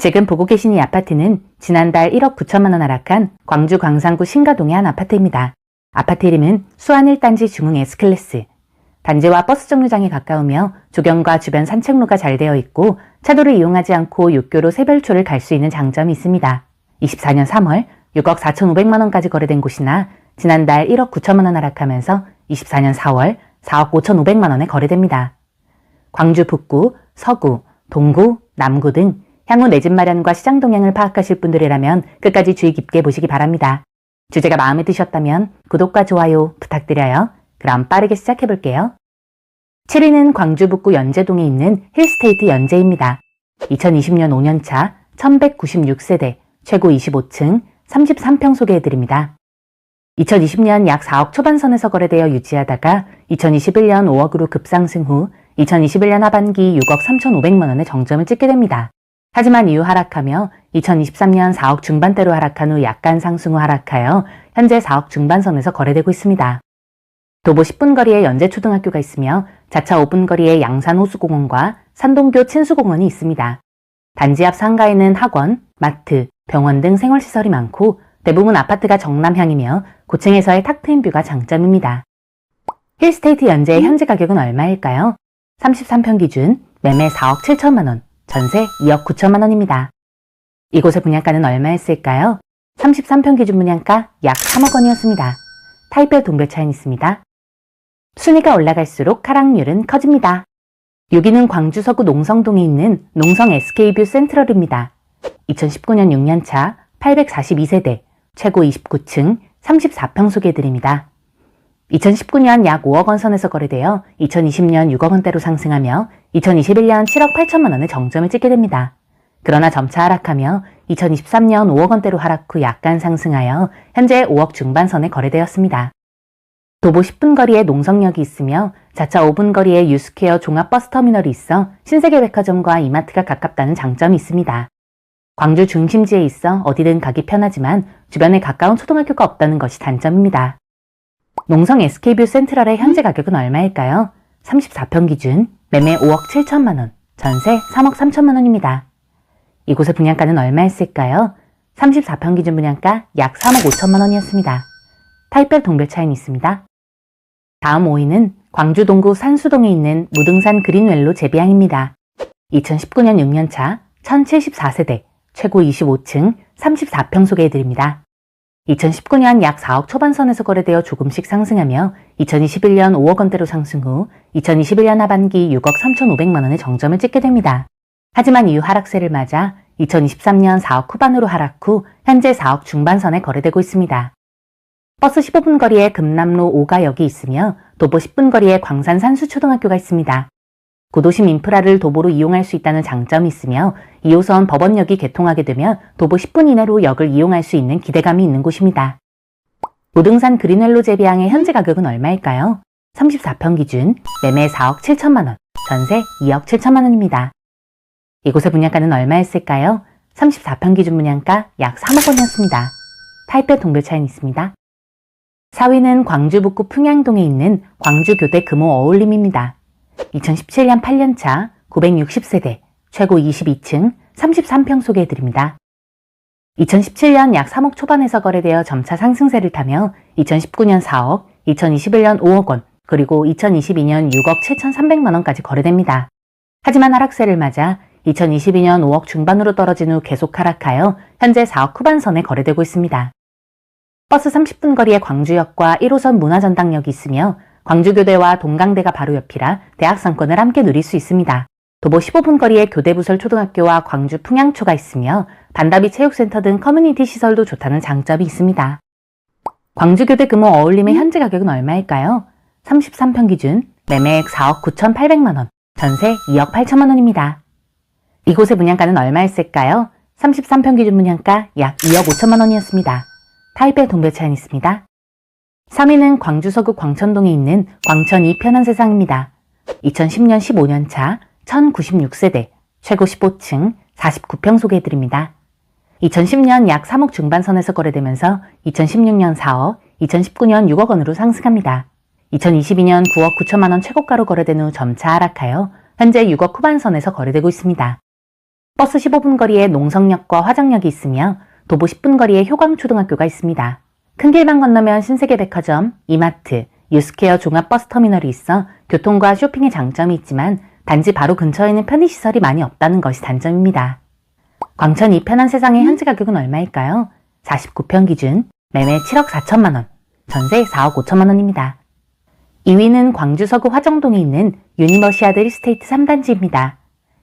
지금 보고 계신 이 아파트는 지난달 1억 9천만 원 하락한 광주 광산구 신가동의 한 아파트입니다. 아파트 이름은 수안 1단지 중흥 S클래스. 단지와 버스 정류장에 가까우며 조경과 주변 산책로가 잘 되어 있고 차도를 이용하지 않고 육교로 새별초를 갈 수 있는 장점이 있습니다. 24년 3월 6억 4천5백만 원까지 거래된 곳이나 지난달 1억 9천만 원 하락하면서 24년 4월 4억 5천 5백만 원에 거래됩니다. 광주 북구, 서구, 동구, 남구 등 향후 내 집 마련과 시장 동향을 파악하실 분들이라면 끝까지 주의 깊게 보시기 바랍니다. 주제가 마음에 드셨다면 구독과 좋아요 부탁드려요. 그럼 빠르게 시작해 볼게요. 7위는 광주 북구 연제동에 있는 힐스테이트 연제입니다. 2020년 5년차 1196세대 최고 25층 33평 소개해 드립니다. 2020년 약 4억 초반선에서 거래되어 유지하다가 2021년 5억으로 급상승 후 2021년 하반기 6억 3,500만 원의 정점을 찍게 됩니다. 하지만 이후 하락하며 2023년 4억 중반대로 하락한 후 약간 상승 후 하락하여 현재 4억 중반선에서 거래되고 있습니다. 도보 10분 거리에 연제초등학교가 있으며 자차 5분 거리에 양산호수공원과 산동교 친수공원이 있습니다. 단지 앞 상가에는 학원, 마트, 병원 등 생활시설이 많고 대부분 아파트가 정남향이며 고층에서의 탁 트인 뷰가 장점입니다. 힐스테이트 연제의 현재 가격은 얼마일까요? 33평 기준 매매 4억 7천만 원, 전세 2억 9천만 원입니다. 이곳의 분양가는 얼마였을까요? 33평 기준 분양가 약 3억 원이었습니다. 타입별 동별 차이는 있습니다. 순위가 올라갈수록 하락률은 커집니다. 여기는 광주 서구 농성동에 있는 농성 SK뷰 센트럴입니다. 2019년 6년차 842세대, 최고 29층 34평 소개해드립니다. 2019년 약 5억 원 선에서 거래되어 2020년 6억 원대로 상승하며 2021년 7억 8천만 원의 정점을 찍게 됩니다. 그러나 점차 하락하며 2023년 5억 원대로 하락 후 약간 상승하여 현재 5억 중반선에 거래되었습니다. 도보 10분 거리에 농성역이 있으며 자차 5분 거리에 유스케어 종합버스터미널이 있어 신세계 백화점과 이마트가 가깝다는 장점이 있습니다. 광주 중심지에 있어 어디든 가기 편하지만 주변에 가까운 초등학교가 없다는 것이 단점입니다. 농성 SK뷰 센트럴의 현재 가격은 얼마일까요? 34평 기준 매매 5억 7천만 원, 전세 3억 3천만 원입니다. 이곳의 분양가는 얼마였을까요? 34평 기준 분양가 약 3억 5천만 원이었습니다. 타입별 동별 차이는 있습니다. 다음 5위는 광주 동구 산수동에 있는 무등산 그린웰로 제비항입니다. 2019년 6년차 1074세대 최고 25층 34평 소개해드립니다. 2019년 약 4억 초반선에서 거래되어 조금씩 상승하며 2021년 5억 원대로 상승 후 2021년 하반기 6억 3,500만 원의 정점을 찍게 됩니다. 하지만 이후 하락세를 맞아 2023년 4억 후반으로 하락 후 현재 4억 중반선에 거래되고 있습니다. 버스 15분 거리에 금남로 5가역이 있으며 도보 10분 거리에 광산 산수초등학교가 있습니다. 구도심 인프라를 도보로 이용할 수 있다는 장점이 있으며 2호선 법원역이 개통하게 되면 도보 10분 이내로 역을 이용할 수 있는 기대감이 있는 곳입니다. 무등산 그린웰로 제비항의 현재 가격은 얼마일까요? 34평 기준 매매 4억 7천만 원, 전세 2억 7천만 원입니다. 이곳의 분양가는 얼마였을까요? 34평 기준 분양가 약 3억 원이었습니다. 타입별 동별 차이는 있습니다. 4위는 광주 북구 풍양동에 있는 광주교대 금호 어울림입니다. 2017년 8년차 960세대, 최고 22층 33평 소개해드립니다. 2017년 약 3억 초반에서 거래되어 점차 상승세를 타며 2019년 4억, 2021년 5억 원, 그리고 2022년 6억 7,300만 원까지 거래됩니다. 하지만 하락세를 맞아 2022년 5억 중반으로 떨어진 후 계속 하락하여 현재 4억 후반선에 거래되고 있습니다. 버스 30분 거리에 광주역과 1호선 문화전당역이 있으며 광주교대와 동강대가 바로 옆이라 대학 상권을 함께 누릴 수 있습니다. 도보 15분 거리에 교대부설 초등학교와 광주 풍양초가 있으며 반다비 체육센터 등 커뮤니티 시설도 좋다는 장점이 있습니다. 광주교대 금호 어울림의 현재 가격은 얼마일까요? 33평 기준 매매액 4억 9,800만 원, 전세 2억 8천만 원입니다. 이곳의 분양가는 얼마였을까요? 33평 기준 분양가 약 2억 5천만 원이었습니다. 타입의 동별 차이는 있습니다. 3위는 광주 서구 광천동에 있는 광천 이 편한 세상입니다. 2010년 15년차 1096세대, 최고 15층 49평 소개해드립니다. 2010년 약 3억 중반선에서 거래되면서 2016년 4억, 2019년 6억 원으로 상승합니다. 2022년 9억 9천만 원 최고가로 거래된 후 점차 하락하여 현재 6억 후반선에서 거래되고 있습니다. 버스 15분 거리에 농성역과 화정역이 있으며 도보 10분 거리에 효광초등학교가 있습니다. 큰 길만 건너면 신세계 백화점, 이마트, 유스케어 종합버스터미널이 있어 교통과 쇼핑의 장점이 있지만 단지 바로 근처에는 편의시설이 많이 없다는 것이 단점입니다. 광천 이 편한 세상의 현재 가격은 얼마일까요? 49평 기준 매매 7억 4천만 원, 전세 4억 5천만 원입니다. 2위는 광주 서구 화정동에 있는 유니버시아드 리스테이트 3단지입니다.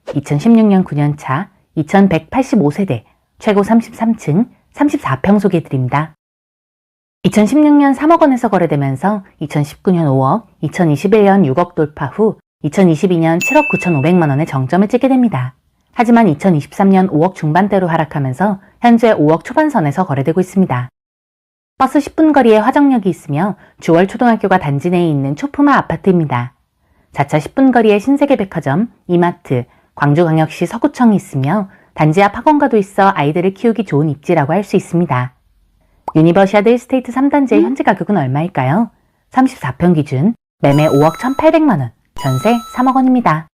2016년 9년차 2185세대 최고 33층 34평 소개해드립니다. 2016년 3억 원에서 거래되면서 2019년 5억, 2021년 6억 돌파 후 2022년 7억 9,500만 원의 정점을 찍게 됩니다. 하지만 2023년 5억 중반대로 하락하면서 현재 5억 초반선에서 거래되고 있습니다. 버스 10분 거리에 화정역이 있으며 주월 초등학교가 단지 내에 있는 초품화 아파트입니다. 자차 10분 거리에 신세계 백화점, 이마트, 광주광역시 서구청이 있으며 단지 앞 학원가도 있어 아이들을 키우기 좋은 입지라고 할 수 있습니다. 유니버시아드 일스테이트 3단지의 현재 가격은 얼마일까요? 34평 기준 매매 5억 1,800만 원, 전세 3억 원입니다.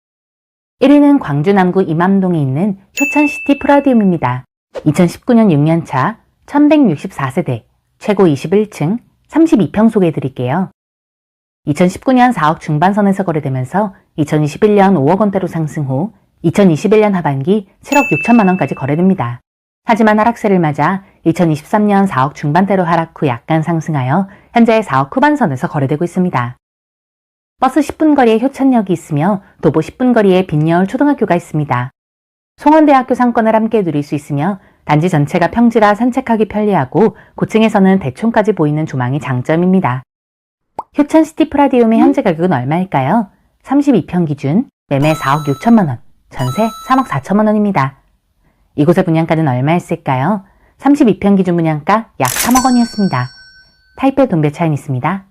1위는 광주 남구 이맘동에 있는 효천시티 프라디움입니다. 2019년 6년차 1164세대 최고 21층 32평 소개해드릴게요. 2019년 4억 중반선에서 거래되면서 2021년 5억 원대로 상승 후 2021년 하반기 7억 6천만 원까지 거래됩니다. 하지만 하락세를 맞아 2023년 4억 중반대로 하락 후 약간 상승하여 현재 4억 후반선에서 거래되고 있습니다. 버스 10분 거리에 효천역이 있으며 도보 10분 거리에 빈여울 초등학교가 있습니다. 송원대학교 상권을 함께 누릴 수 있으며 단지 전체가 평지라 산책하기 편리하고 고층에서는 대촌까지 보이는 조망이 장점입니다. 효천 시티 프라디움의 현재 가격은 얼마일까요? 32평 기준 매매 4억 6천만 원, 전세 3억 4천만 원입니다. 이곳의 분양가는 얼마였을까요? 32평 기준 분양가 약 3억 원이었습니다. 타입별 돈배 차이는 있습니다.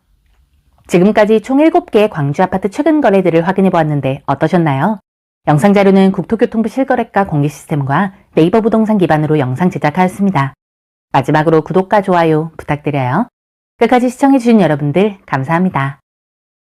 지금까지 총 7개의 광주 아파트 최근 거래들을 확인해 보았는데 어떠셨나요? 영상 자료는 국토교통부 실거래가 공개 시스템과 네이버 부동산 기반으로 영상 제작하였습니다. 마지막으로 구독과 좋아요 부탁드려요. 끝까지 시청해주신 여러분들 감사합니다.